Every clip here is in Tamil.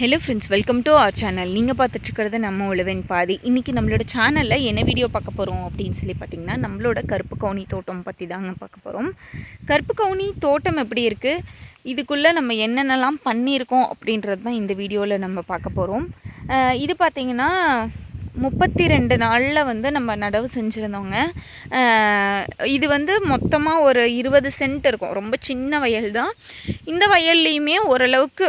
Hello friends welcome to our channel நீங்கள் பார்த்துட்ருக்கிறது நம்ம உழவன் பாதி. இன்றைக்கி நம்மளோட சேனலில் என்ன வீடியோ பார்க்க போகிறோம் அப்படின்னு சொல்லி பார்த்தீங்கன்னா நம்மளோட கருப்பு கவுனி தோட்டம் பற்றி தாங்க பார்க்க போகிறோம் கருப்பு கவுனி தோட்டம் எப்படி இருக்குது இதுக்குள்ளே நம்ம என்னென்னலாம் பண்ணியிருக்கோம் அப்படின்றது தான் இந்த வீடியோவில் நம்ம பார்க்க போகிறோம் இது பார்த்திங்கன்னா முப்பத்தி ரெண்டு நாளில் வந்து நம்ம நடவு செஞ்சுருந்தோங்க. இது வந்து மொத்தமாக ஒரு இருபது சென்ட் இருக்கும். ரொம்ப சின்ன வயல் தான் இந்த வயல்லையுமே ஓரளவுக்கு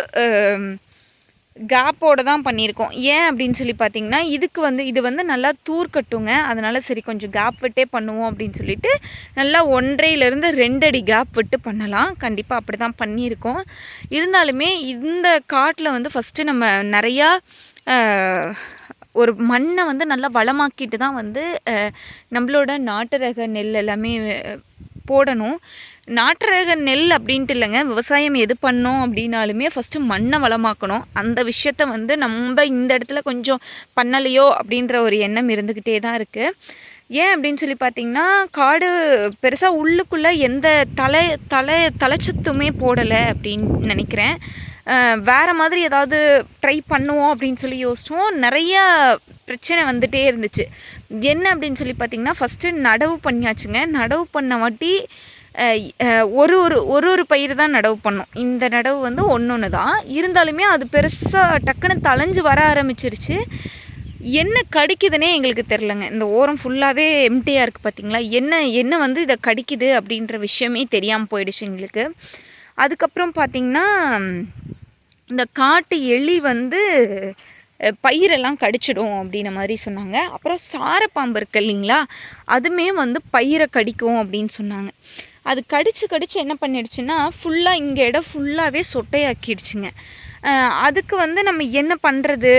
கேப்போடு தான் பண்ணியிருக்கோம். ஏன் அப்படின்னு சொல்லி பார்த்தீங்கன்னா இதுக்கு வந்து இது வந்து நல்லா தூர் கட்டுங்க அதனால் சரி கொஞ்சம் கேப் விட்டே பண்ணுவோம் அப்படின்னு சொல்லிட்டு நல்லா ஒன்றையிலேருந்து ரெண்டு அடி கேப் விட்டு பண்ணலாம். கண்டிப்பாக அப்படி தான் பண்ணியிருக்கோம். இருந்தாலுமே இந்த காட்டில் வந்து ஃபஸ்ட்டு நம்ம நிறையா ஒரு மண்ணை வந்து நல்லா வளமாக்கிட்டு தான் வந்து நம்மளோட நாட்டு ரக நெல் எல்லாமே போடணும். நாட்டு நெல் அப்படின்ட்டு இல்லைங்க. விவசாயம் எது பண்ணோம் அப்படின்னாலுமே ஃபஸ்ட்டு மண்ணை வளமாக்கணும். அந்த விஷயத்த வந்து நம்ம இந்த இடத்துல கொஞ்சம் பண்ணலையோ அப்படின்ற ஒரு எண்ணம் இருந்துக்கிட்டே தான் இருக்குது ஏன் அப்படின்னு சொல்லி பார்த்தீங்கன்னா காடு பெருசாக உள்ளுக்குள்ளே எந்த தலை தலை தலைச்சத்துமே போடலை அப்படின்னு நினைக்கிறேன். வேறு மாதிரி ஏதாவது ட்ரை பண்ணுவோம் அப்படின்னு சொல்லி யோசிச்சோம். நிறைய பிரச்சனை வந்துகிட்டே இருந்துச்சு. என்ன அப்படின்னு சொல்லி பார்த்தீங்கன்னா ஃபஸ்ட்டு நடவு பண்ணியாச்சுங்க. நடவு பண்ண வாட்டி ஒரு ஒரு ஒரு ஒரு பயிர் தான் நடவு பண்ணோம். இந்த நடவு வந்து ஒன்று ஒன்று தான். இருந்தாலுமே அது பெருசாக டக்குன்னு தளைஞ்சு வர ஆரம்பிச்சிருச்சு. என்ன கடிக்குதுன்னே எங்களுக்கு தெரிலங்க இந்த ஓரம் ஃபுல்லாகவே எம்டியாக இருக்குது பார்த்தீங்களா என்ன என்ன வந்து இதை கடிக்குது அப்படின்ற விஷயமே தெரியாமல் போயிடுச்சு எங்களுக்கு. அதுக்கப்புறம் பார்த்திங்கன்னா இந்த காட்டு எலி வந்து பயிரெல்லாம் கடிச்சிடும் அப்படின்ன மாதிரி சொன்னாங்க. அப்புறம் சாரப்பாம்பு இருக்கு இல்லைங்களா அதுமே வந்து பயிரை கடிக்கும் அப்படின்னு சொன்னாங்க. அது கடிச்சு கடிச்சு என்ன பண்ணிடுச்சுன்னா ஃபுல்லாக இங்கே இடம் ஃபுல்லாகவே சொட்டையாக்கிடுச்சுங்க. அதுக்கு வந்து நம்ம என்ன பண்ணுறது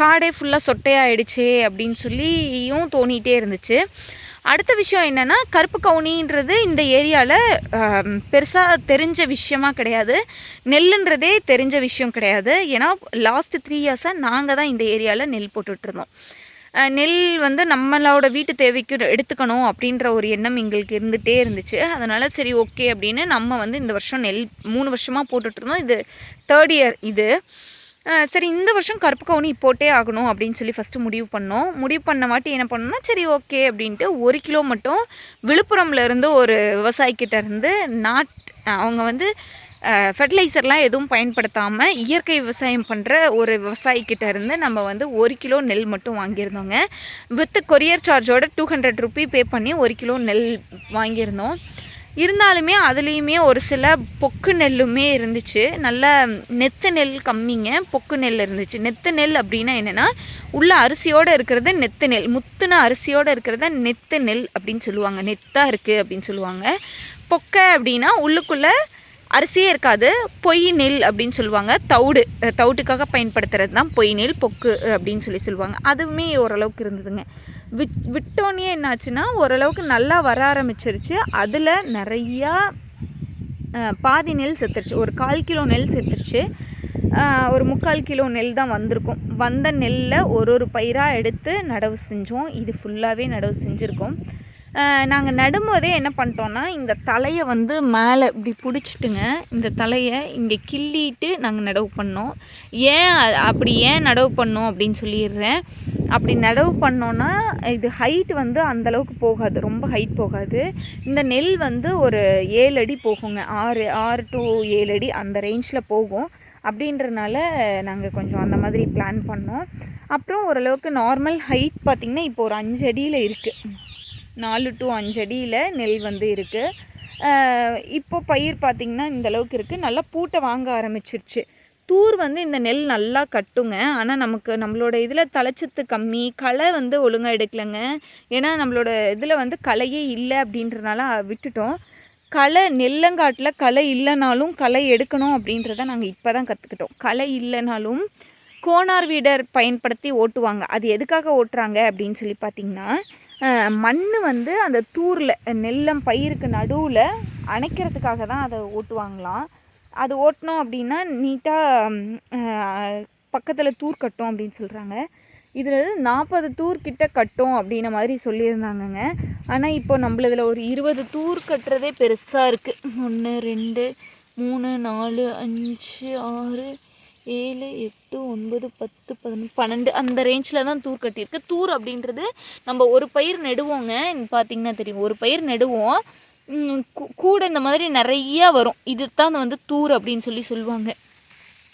காடே ஃபுல்லாக சொட்டையாயிடுச்சே அப்படின்னு சொல்லியும் தோணிகிட்டே இருந்துச்சு. அடுத்த விஷயம் என்னென்னா கருப்பு கவுனின்றது இந்த ஏரியாவில் பெருசாக தெரிஞ்ச விஷயமா கிடையாது. நெல்லுன்றதே தெரிஞ்ச விஷயம் கிடையாது. ஏன்னா லாஸ்ட்டு த்ரீ இயர்ஸாக நாங்கள் தான் இந்த ஏரியாவில் நெல் போட்டுட்ருந்தோம். நெல் வந்து நம்மளோட வீட்டு தேவைக்கு எடுத்துக்கணும் அப்படின்ற ஒரு எண்ணம் எங்களுக்கு இருந்துகிட்டே இருந்துச்சு. அதனால் சரி ஓகே அப்படின்னு நம்ம வந்து இந்த வருஷம் நெல் மூணு வருஷமாக போட்டுட்ருந்தோம். இது தேர்ட் இயர் இது. சரி இந்த வருஷம் கருப்பு கவுனி போட்டே ஆகணும் அப்படின்னு சொல்லி ஃபஸ்ட்டு முடிவு பண்ணோம். முடிவு பண்ண வாட்டி என்ன பண்ணோம்னா சரி ஓகே அப்படின்ட்டு ஒரு கிலோ மட்டும் விழுப்புரம்ல இருந்து ஒரு விவசாயிக்கிட்ட இருந்து நாட் அவங்க வந்து ஃபெர்டிலைசர்லாம் எதுவும் பயன்படுத்தாமல் இயற்கை விவசாயம் பண்ணுற ஒரு விவசாயிக்கிட்ட இருந்து நம்ம வந்து ஒரு கிலோ நெல் மட்டும் வாங்கியிருந்தோங்க. வித் கொரியர் சார்ஜோட டூ ஹண்ட்ரட் ருபி பே பண்ணி ஒரு கிலோ நெல் வாங்கியிருந்தோம். இருந்தாலுமே அதுலேயுமே ஒரு சில பொக்கு நெல்லுமே இருந்துச்சு. நல்ல நெத்து நெல் கம்மிங்க பொக்கு நெல் இருந்துச்சு. நெத்து நெல் அப்படின்னா என்னென்னா உள்ள அரிசியோடு இருக்கிறது நெத்து நெல் முத்துன அரிசியோடு இருக்கிறத நெத்து நெல் அப்படின்னு சொல்லுவாங்க. நெத்தாக இருக்குது அப்படின்னு சொல்லுவாங்க. பொக்கை அப்படின்னா உள்ளுக்குள்ளே அரிசியே இருக்காது பொய் நெல் அப்படின்னு சொல்லுவாங்க. தவிடு தவுட்டுக்காக தவிட்டுக்காக பயன்படுத்துறது தான் பொய் நெல் பொக்கு அப்படின்னு சொல்லி சொல்லுவாங்க. அதுவுமே ஓரளவுக்கு இருந்ததுங்க. விட் விட்டோன்னே என்னாச்சுன்னா ஓரளவுக்கு நல்லா வர ஆரம்பிச்சிருச்சு. அதில் நிறையா பாதி நெல் செத்துருச்சு. ஒரு கால் கிலோ நெல் செத்துருச்சு. ஒரு முக்கால் கிலோ நெல் தான் வந்திருக்கும். வந்த நெல்லை ஒரு ஒரு பயிராக எடுத்து நடவு செஞ்சோம். இது ஃபுல்லாகவே நடவு செஞ்சுருக்கோம். நாங்கள் நடும்போதே என்ன பண்ணிட்டோன்னா இந்த தலையை வந்து மேலே இப்படி பிடிச்சிட்டுங்க இந்த தலையை இங்கே கிள்ளிட்டு நாங்கள் நடவு பண்ணோம். ஏன் அப்படி ஏன் நடவு பண்ணோம் அப்படின்னு சொல்லிடுறேன். அப்படி நடவு பண்ணோன்னா இது ஹைட் வந்து அந்தளவுக்கு போகாது. ரொம்ப ஹைட் போகாது. இந்த நெல் வந்து ஒரு ஏழு அடி போகுங்க. ஆறு ஆறு டு ஏழு அடி அந்த ரேஞ்சில் போகும். அப்படின்றனால நாங்கள் கொஞ்சம் அந்த மாதிரி பிளான் பண்ணோம். அப்புறம் ஓரளவுக்கு நார்மல் ஹைட் பார்த்திங்கன்னா இப்போ ஒரு அஞ்சு அடியில் இருக்குது நாலு டு அஞ்சு அடியில் நெல் வந்து இருக்குது இப்போ பயிர் பார்த்திங்கன்னா இந்தளவுக்கு இருக்குது நல்லா பூட்டை வாங்க ஆரம்பிச்சிருச்சு. தூர் வந்து இந்த நெல் நல்லா கட்டுங்க. ஆனால் நமக்கு நம்மளோட இதில் தலைச்சத்து கம்மி களை வந்து ஒழுங்காக எடுக்கலைங்க. ஏன்னா நம்மளோட இதில் வந்து களையே இல்லை அப்படின்றனால விட்டுட்டோம். களை நெல்லங்காட்டில் களை இல்லைனாலும் களை எடுக்கணும் அப்படின்றத நாங்கள் இப்போ தான் கற்றுக்கிட்டோம் களை இல்லைனாலும் கோனார் வீடர் பயன்படுத்தி ஓட்டுவாங்க. அது எதுக்காக ஓட்டுறாங்க அப்படின்னு சொல்லி பார்த்தீங்கன்னா மண் வந்து அந்த தூரில் நெல்லம் பயிருக்கு நடுவில் அணைக்கிறதுக்காக தான் அதை ஓட்டுவாங்களாம். அது ஓட்டினோம் அப்படின்னா நீட்டாக பக்கத்தில் தூர் கட்டும் அப்படின்னு சொல்கிறாங்க இதில் நாற்பது தூர் கிட்ட கட்டும் அப்படின்ன மாதிரி சொல்லியிருந்தாங்கங்க. ஆனால் இப்போ நம்மளதில் ஒரு இருபது தூர் கட்டுறதே பெருசாக இருக்குது ஒன்று ரெண்டு மூணு நாலு அஞ்சு ஆறு ஏழு எட்டு ஒன்பது பத்து பதினொன்று பன்னெண்டு அந்த ரேஞ்சில் தான் தூர் கட்டியிருக்கு. தூர் அப்படின்றது நம்ம ஒரு பயிர் நெடுவோங்க. பார்த்திங்கன்னா தெரியும். ஒரு பயிர் நெடுவோம். கூட இந்த மாதிரி நிறையா வரும். இது தான் வந்து தூர் அப்படின்னு சொல்லி சொல்லுவாங்க.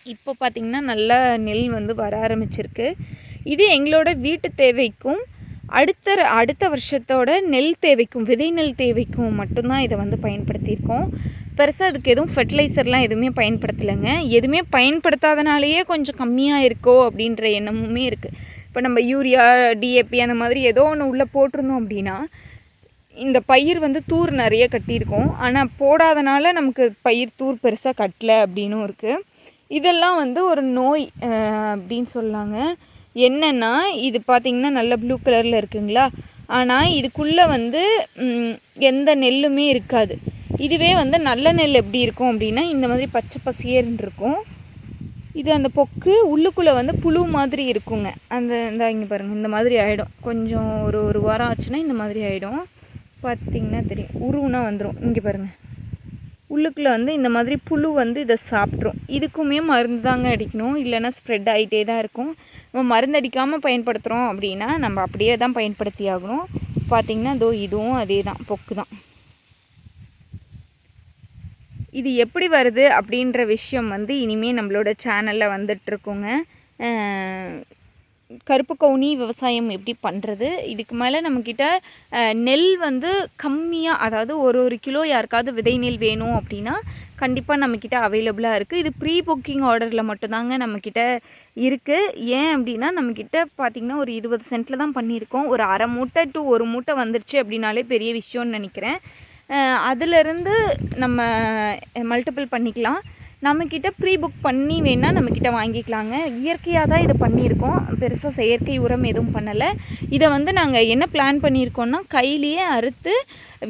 இப்போ பார்த்திங்கன்னா நல்லா நெல் வந்து வர ஆரம்பிச்சிருக்கு. இது எங்களோட வீட்டு தேவைக்கும் அடுத்த ர- அடுத்த வருஷத்தோட நெல் தேவைக்கும் விதை நெல் தேவைக்கும் மட்டும்தான் இதை வந்து பயன்படுத்தியிருக்கோம். பெருசாக அதுக்கு எதுவும் ஃபெர்டிலைசர்லாம் எதுவுமே பயன்படுத்தலைங்க. எதுவுமே பயன்படுத்தாதனாலேயே கொஞ்சம் கம்மியாக இருக்கோ அப்படின்ற எண்ணமுமே இருக்குது இப்போ நம்ம யூரியா டிஏபி அந்த மாதிரி ஏதோ ஒன்று உள்ளே போட்டிருந்தோம் அப்படின்னா இந்த பயிர் வந்து தூர் நிறைய கட்டியிருக்கோம். ஆனால் போடாதனால நமக்கு பயிர் தூர் பெருசாக கட்டல அப்படின்னும் இருக்குது இதெல்லாம் வந்து ஒரு நோய் அப்படின்னு சொல்லாங்க. என்னென்னா இது பார்த்திங்கன்னா நல்ல ப்ளூ கலரில் இருக்குங்களா? ஆனால் இதுக்குள்ளே வந்து எந்த நெல்லுமே இருக்காது. இதுவே வந்து நல்ல நெல் எப்படி இருக்கும் அப்படின்னா இந்த மாதிரி பச்சை பசியர்னு இருக்கும். இது அந்த பொக்கு உள்ளுக்குள்ளே வந்து புழு மாதிரி இருக்குங்க. அந்த இந்த இங்கே பாருங்கள் இந்த மாதிரி ஆகிடும் கொஞ்சம் ஒரு ஒரு வாரம் ஆச்சுன்னா இந்த மாதிரி ஆகிடும் பார்த்தீங்கன்னா தெரியும். உருவுனா வந்துடும் இங்கே பாருங்கள் உள்ளுக்குள்ளே வந்து இந்த மாதிரி புழு வந்து இதை சாப்பிட்ரும் இதுக்குமே மருந்து தாங்க அடிக்கணும். இல்லைன்னா ஸ்ப்ரெட் ஆகிட்டே தான் இருக்கும். நம்ம மருந்து அடிக்காமல் பயன்படுத்துகிறோம் அப்படின்னா நம்ம அப்படியே தான் பயன்படுத்தி ஆகணும். பார்த்திங்கன்னா இதோ இதுவும் அதே தான். பொக்கு தான். இது எப்படி வருது அப்படின்ற விஷயம் வந்து இனிமேல் நம்மளோட சேனலில் வந்துட்டுருக்குங்க கருப்பு கவுனி விவசாயம் எப்படி பண்ணுறது இதுக்கு மேலே நம்மக்கிட்ட நெல் வந்து கம்மியாக அதாவது ஒரு ஒரு கிலோ யாருக்காவது விதை நெல் வேணும் அப்படின்னா கண்டிப்பாக நம்மக்கிட்ட அவைலபிளாக இருக்குது இது ப்ரீ புக்கிங் ஆர்டரில் மட்டும்தாங்க நம்மக்கிட்ட இருக்குது ஏன் அப்படின்னா நம்மக்கிட்ட பார்த்திங்கன்னா ஒரு இருபது சென்ட்டில் தான் பண்ணியிருக்கோம். ஒரு அரை மூட்டை டு ஒரு மூட்டை வந்துருச்சு அப்படின்னாலே பெரிய விஷயம்னு நினைக்கிறேன். அதிலிருந்து நம்ம மல்டிபிள் பண்ணிக்கலாம். நம்மக்கிட்ட ப்ரீ புக் பண்ணி வேணால் நம்மக்கிட்ட வாங்கிக்கலாங்க. இயற்கையாக தான் இதை பண்ணியிருக்கோம். பெருசாக செயற்கை உரம் எதுவும் பண்ணலை. இதை வந்து நாங்கள் என்ன பிளான் பண்ணியிருக்கோம்னா கையிலேயே அறுத்து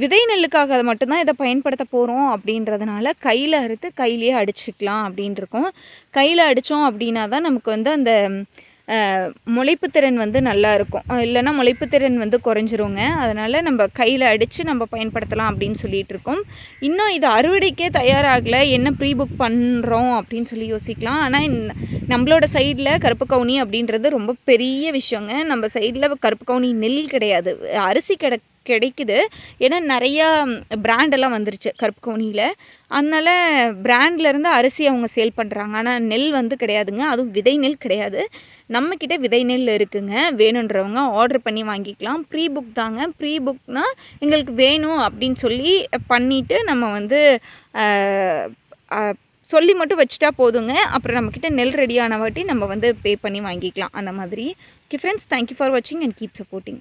விதை நெல்லுக்காக அதை மட்டும்தான் இதை பயன்படுத்த போகிறோம் அப்படின்றதுனால கையில் அறுத்து கையிலேயே அடிச்சுக்கலாம் அப்படின்ட்டு இருக்கோம் கையில் அடித்தோம் அப்படின்னா தான் நமக்கு வந்து அந்த முளைப்புத்திறன் முளைப்பு திறன் வந்து நல்லா இருக்கும். இல்லைன்னா முளைப்புத்திறன் வந்து குறைஞ்சிருங்க. அதனால் நம்ம கையில் அடித்து நம்ம பயன்படுத்தலாம் அப்படின்னு சொல்லிட்டு இருக்கோம். இன்னும் இது அறுவடைக்கே தயாராகலை. என்ன ப்ரீ புக் பண்ணுறோம் அப்படின்னு சொல்லி யோசிக்கலாம். ஆனால் நம்மளோட சைடில் கருப்பு கவுனி அப்படின்றது ரொம்ப பெரிய விஷயங்க. நம்ம சைடில் கருப்பு கவுனி நெல் கிடையாது. அரிசி கிட கிடைக்குது. ஏன்னா நிறையா பிராண்டெல்லாம் வந்துருச்சு கருப்பு அதனால் பிராண்ட்லேருந்து அரிசி அவங்க சேல் பண்ணுறாங்க ஆனால் நெல் வந்து கிடையாதுங்க. அதுவும் விதை நெல் கிடையாது. நம்மக்கிட்ட விதை நெல் இருக்குங்க. வேணுன்றவங்க ஆர்டர் பண்ணி வாங்கிக்கலாம். ப்ரீ புக் தாங்க. ப்ரீ புக்னால் எங்களுக்கு வேணும் அப்படின்னு சொல்லி பண்ணிவிட்டு நம்ம வந்து சொல்லி மட்டும் வச்சுட்டா போதுங்க. அப்புறம் நம்மக்கிட்ட நெல் ரெடியான வாட்டி நம்ம வந்து பே பண்ணி வாங்கிக்கலாம். அந்த மாதிரி. Okay friends thank you for வாட்சிங் அண்ட் கீப் சப்போர்ட்டிங்